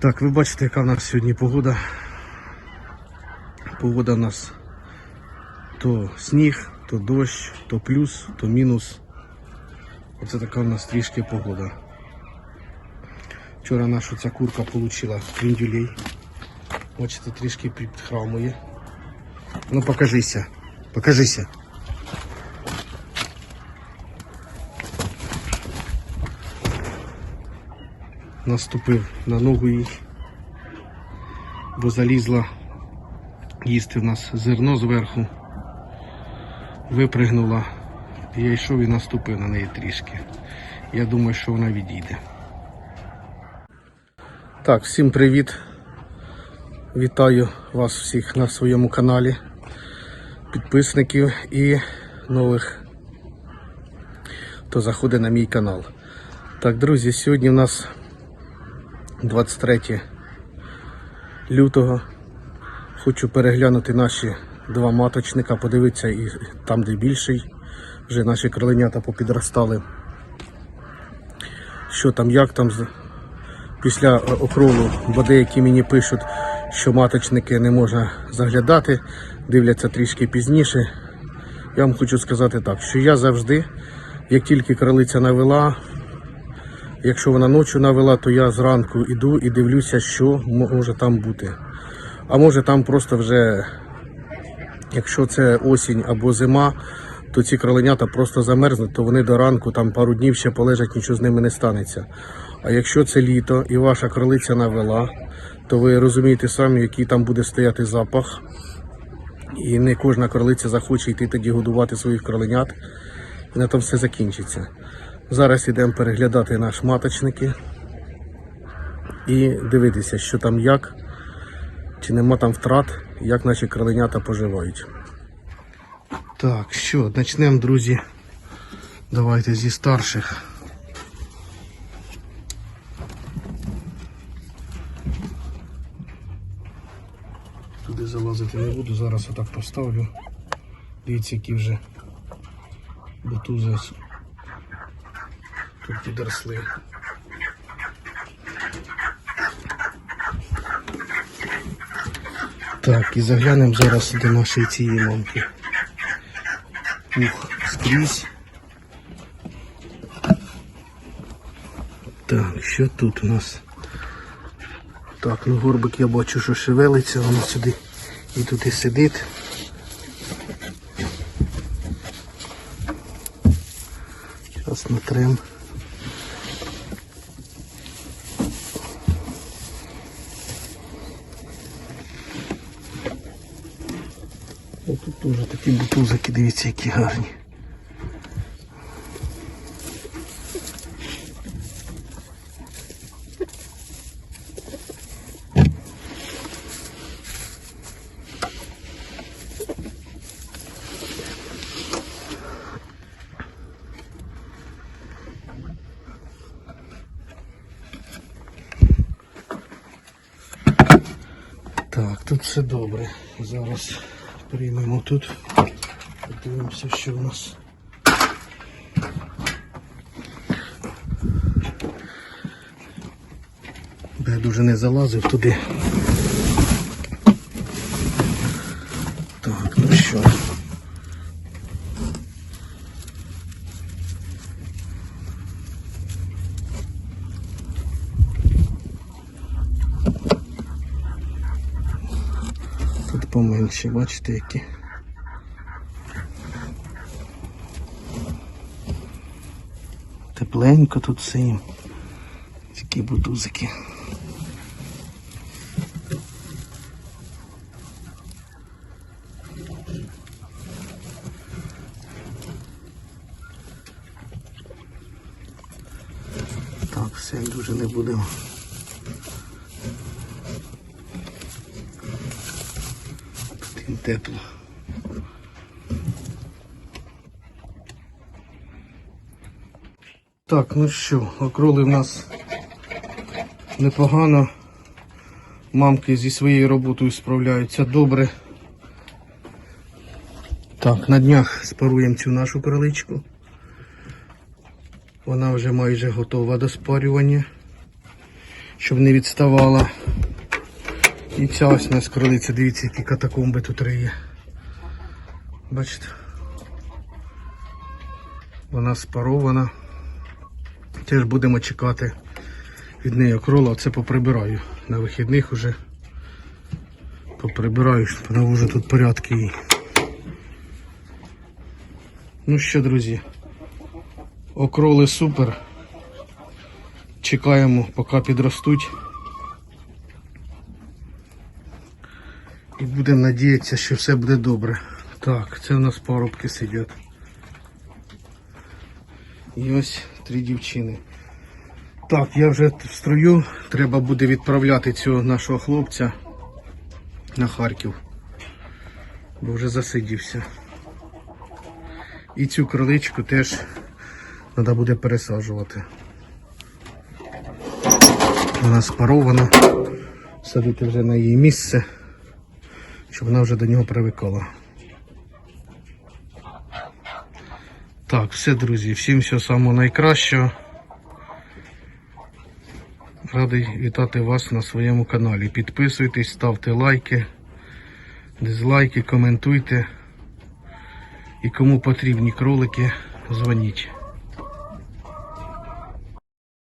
Так, ви бачите, яка в нас сьогодні погода. Погода в нас то сніг, то дощ, то плюс, то мінус. Оце така в нас трішки погода. Вчора наша ця курка отримала кріндюлей. Бачите, трішки підхрамує. Ну покажися, покажися. Наступив на ногу їй, бо залізла їсти в нас зерно зверху, випригнула. Я йшов і наступив на неї трішки. Я думаю, що вона відійде. Так, всім привіт. Вітаю вас всіх на своєму каналі, підписників і нових, хто заходить на мій канал. Так, друзі, сьогодні у нас 23 лютого. Хочу переглянути наші два маточника, подивитися і там, де більший. Вже наші кроленята попідростали. Що там, як там після окролу, бо деякі мені пишуть, що маточники не можна заглядати, дивляться трішки пізніше. Я вам хочу сказати так, що я завжди, як тільки кролиця навела, якщо вона ночі навела, то я зранку іду і дивлюся, що може там бути. А може там просто вже, якщо це осінь або зима, то ці кроленята просто замерзнуть, то вони до ранку там пару днів ще полежать, нічого з ними не станеться. А якщо це літо і ваша кролиця навела, то ви розумієте самі, який там буде стояти запах. І не кожна кролиця захоче йти тоді годувати своїх кроленят. І на тому все закінчиться. Зараз йдемо переглядати наш маточники і дивитися, що там як, чи нема там втрат, як наші кроленята поживають. Так, що, почнемо, друзі. Давайте зі старших. Туди залазити не буду, зараз отак поставлю. Дивіться, які вже бутузи підросли. Так, і заглянемо зараз до нашої цієї мамки. Ух, скрізь. Так, що тут у нас? Так, ну горбик я бачу, що шевелиться, воно сюди і тут і сидить. Зараз натрем. Тут теж такі бутузики, дивіться, які гарні. Так, тут все добре. Зараз приймемо тут. Подивимося, що у нас. Я дуже не залазив туди. Так, ну що. Тут поменше, бачите, які. Тепленько тут все. Такі бутузики. Так, все дуже не будемо. Тут їм тепло. Так, ну що, окроли в нас непогано. Мамки зі своєю роботою справляються добре. Так, на днях спаруємо цю нашу кроличку. Вона вже майже готова до спарювання. щоб не відставала. І ця ось у нас кролиця, дивіться, які катакомби тут риє. Бачите? Вона спарована. Теж будемо чекати від неї окрола. Оце поприбираю. На вихідних уже поприбираю, щоб навожу тут порядки їй. Ну що, друзі, окроли супер. Чекаємо, поки підростуть. І будемо надіятися, що все буде добре. Так, це у нас парубки сидять. І ось три дівчини. Так, я вже в строю. Треба буде відправляти цього нашого хлопця на Харків. Бо вже засидівся. І цю кроличку теж треба буде пересаджувати. Вона спарована. Садити вже на її місце, щоб вона вже до нього привикала. Так, все, друзі, всім всього самого найкращого. Радий вітати вас на своєму каналі. Підписуйтесь, ставте лайки, дизлайки, коментуйте. І кому потрібні кролики, дзвоніть.